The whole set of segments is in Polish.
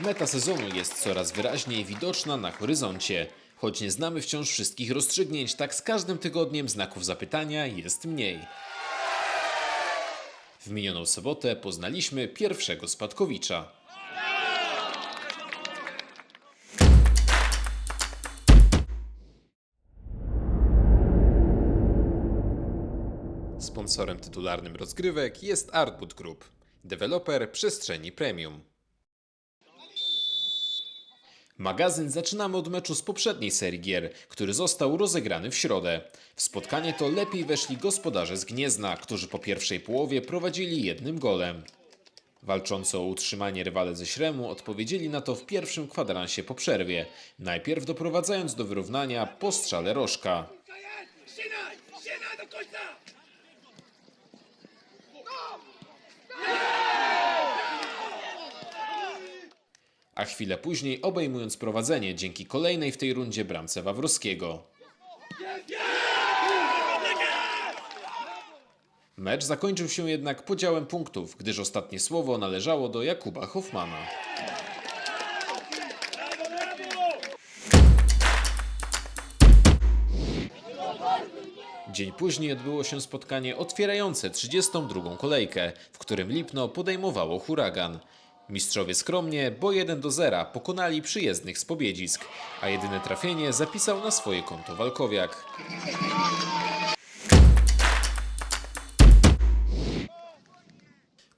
Meta sezonu jest coraz wyraźniej widoczna na horyzoncie. Choć nie znamy wciąż wszystkich rozstrzygnięć, tak z każdym tygodniem znaków zapytania jest mniej. W minioną sobotę poznaliśmy pierwszego spadkowicza. Sponsorem tytularnym rozgrywek jest Artboot Group, deweloper przestrzeni premium. Magazyn zaczynamy od meczu z poprzedniej serii gier, który został rozegrany w środę. W spotkanie to lepiej weszli gospodarze z Gniezna, którzy po pierwszej połowie prowadzili jednym golem. Walczący o utrzymanie rywale ze Śremu odpowiedzieli na to w pierwszym kwadransie po przerwie, najpierw doprowadzając do wyrównania po strzale Rożka. Ścinaj! Ścinaj do końca! A chwilę później obejmując prowadzenie dzięki kolejnej w tej rundzie bramce Wawrowskiego. Mecz zakończył się jednak podziałem punktów, gdyż ostatnie słowo należało do Jakuba Hoffmana. Dzień później odbyło się spotkanie otwierające 32. kolejkę, w którym Lipno podejmowało huragan. Mistrzowie skromnie, bo 1 do 0 pokonali przyjezdnych z Pobiedzisk, a jedyne trafienie zapisał na swoje konto Walkowiak.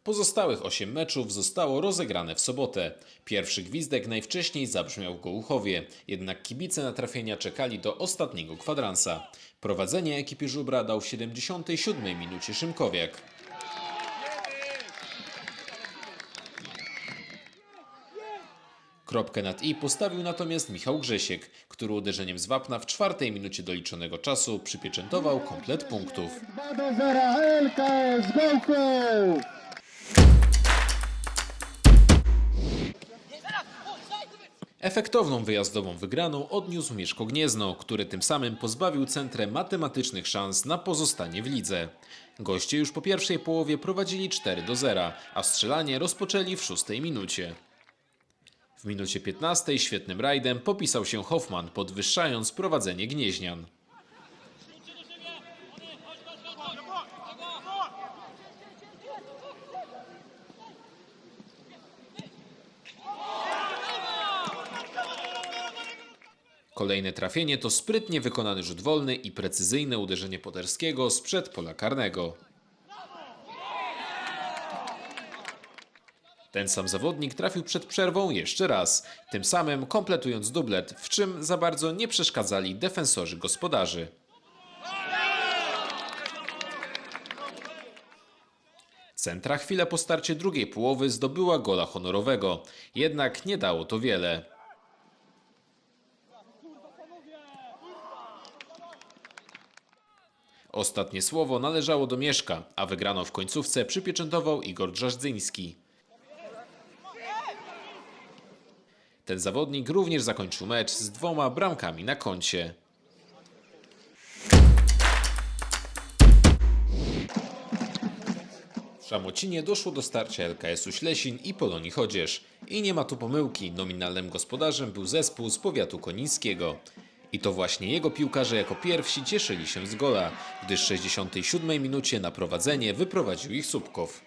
Pozostałych 8 meczów zostało rozegrane w sobotę. Pierwszy gwizdek najwcześniej zabrzmiał w Gołuchowie, jednak kibice na trafienia czekali do ostatniego kwadransa. Prowadzenie ekipy Żubra dał w 77 minucie Szymkowiak. Kropkę nad i postawił natomiast Michał Grzesiek, który uderzeniem z wapna w czwartej minucie doliczonego czasu przypieczętował komplet punktów. 2 do 0 LKS Gołków! Efektowną wyjazdową wygraną odniósł Mieszko Gniezno, który tym samym pozbawił centrę matematycznych szans na pozostanie w lidze. Goście już po pierwszej połowie prowadzili 4 do 0, a strzelanie rozpoczęli w szóstej minucie. W minucie 15 świetnym rajdem popisał się Hoffman, podwyższając prowadzenie Gnieźnian. Kolejne trafienie to sprytnie wykonany rzut wolny i precyzyjne uderzenie Poderskiego sprzed pola karnego. Ten sam zawodnik trafił przed przerwą jeszcze raz, tym samym kompletując dublet, w czym za bardzo nie przeszkadzali defensorzy gospodarzy. Centra chwilę po starcie drugiej połowy zdobyła gola honorowego, jednak nie dało to wiele. Ostatnie słowo należało do Mieszka, a wygrano w końcówce przypieczętował Igor Drzażdzyński. Ten zawodnik również zakończył mecz z dwoma bramkami na koncie. W Szamocinie doszło do starcia LKS-u Ślesin i Polonii Chodzież. I nie ma tu pomyłki, nominalnym gospodarzem był zespół z powiatu konińskiego. I to właśnie jego piłkarze jako pierwsi cieszyli się z gola, gdyż w 67 minucie na prowadzenie wyprowadził ich Subkow.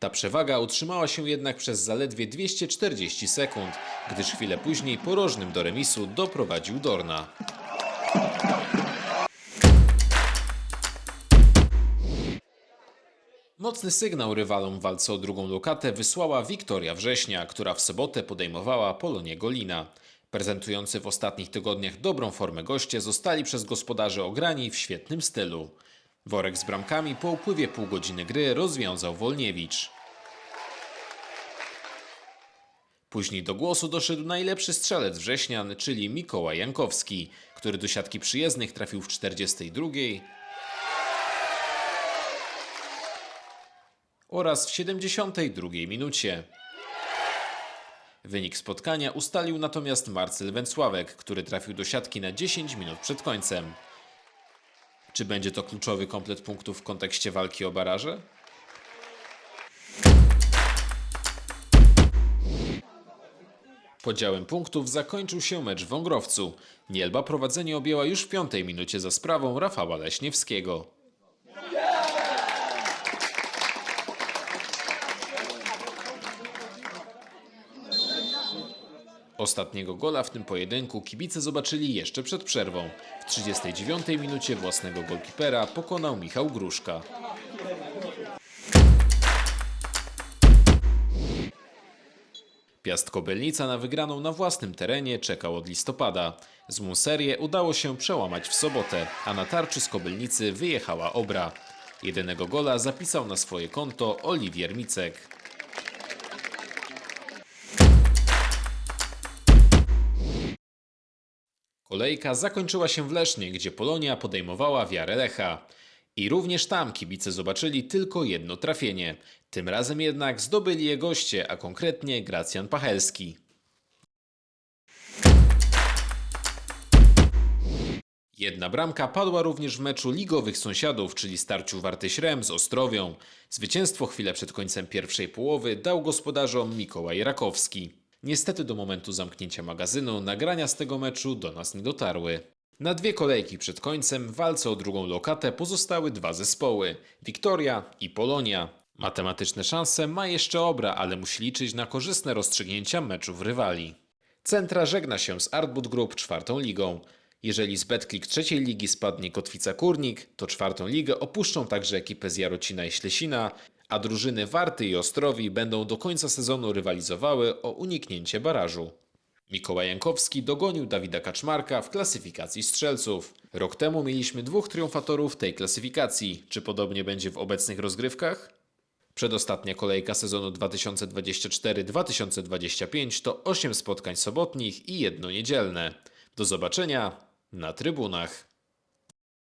Ta przewaga utrzymała się jednak przez zaledwie 240 sekund, gdyż chwilę później porożnym do remisu doprowadził Dorna. Mocny sygnał rywalom w walce o drugą lokatę wysłała Wiktoria Września, która w sobotę podejmowała Polonię Golina. Prezentujący w ostatnich tygodniach dobrą formę goście zostali przez gospodarzy ograni w świetnym stylu. Worek z bramkami po upływie pół godziny gry rozwiązał Wolniewicz. Później do głosu doszedł najlepszy strzelec wrześnian, czyli Mikołaj Jankowski, który do siatki przyjezdnych trafił w 42 oraz w 72 minucie. Wynik spotkania ustalił natomiast Marcel Węcławek, który trafił do siatki na 10 minut przed końcem. Czy będzie to kluczowy komplet punktów w kontekście walki o baraże? Podziałem punktów zakończył się mecz w Wągrowcu. Nielba prowadzenie objęła już w piątej minucie za sprawą Rafała Leśniewskiego. Ostatniego gola w tym pojedynku kibice zobaczyli jeszcze przed przerwą. W 39 minucie własnego golkipera pokonał Michał Gruszka. Piast Kobelnica na wygraną na własnym terenie czekał od listopada. Złą serię udało się przełamać w sobotę, a na tarczy z Kobelnicy wyjechała Obra. Jedynego gola zapisał na swoje konto Oliwier Micek. Kolejka zakończyła się w Lesznie, gdzie Polonia podejmowała wiarę Lecha. I również tam kibice zobaczyli tylko jedno trafienie. Tym razem jednak zdobyli je goście, a konkretnie Gracjan Pachelski. Jedna bramka padła również w meczu ligowych sąsiadów, czyli starciu Warty Śrem z Ostrowią. Zwycięstwo chwilę przed końcem pierwszej połowy dał gospodarzom Mikołaj Rakowski. Niestety do momentu zamknięcia magazynu nagrania z tego meczu do nas nie dotarły. Na dwie kolejki przed końcem w walce o drugą lokatę pozostały dwa zespoły Wiktoria i Polonia. Matematyczne szanse ma jeszcze Obra, ale musi liczyć na korzystne rozstrzygnięcia meczów rywali. Centra żegna się z Artboot Group czwartą ligą. Jeżeli z Betclick trzeciej ligi spadnie Kotwica Kurnik, to czwartą ligę opuszczą także ekipy z Jarocina i Ślesina, a drużyny Warty i Ostrowi będą do końca sezonu rywalizowały o uniknięcie barażu. Mikołaj Jankowski dogonił Dawida Kaczmarka w klasyfikacji strzelców. Rok temu mieliśmy dwóch triumfatorów tej klasyfikacji. Czy podobnie będzie w obecnych rozgrywkach? Przedostatnia kolejka sezonu 2024-2025 to 8 spotkań sobotnich i jedno niedzielne. Do zobaczenia na trybunach.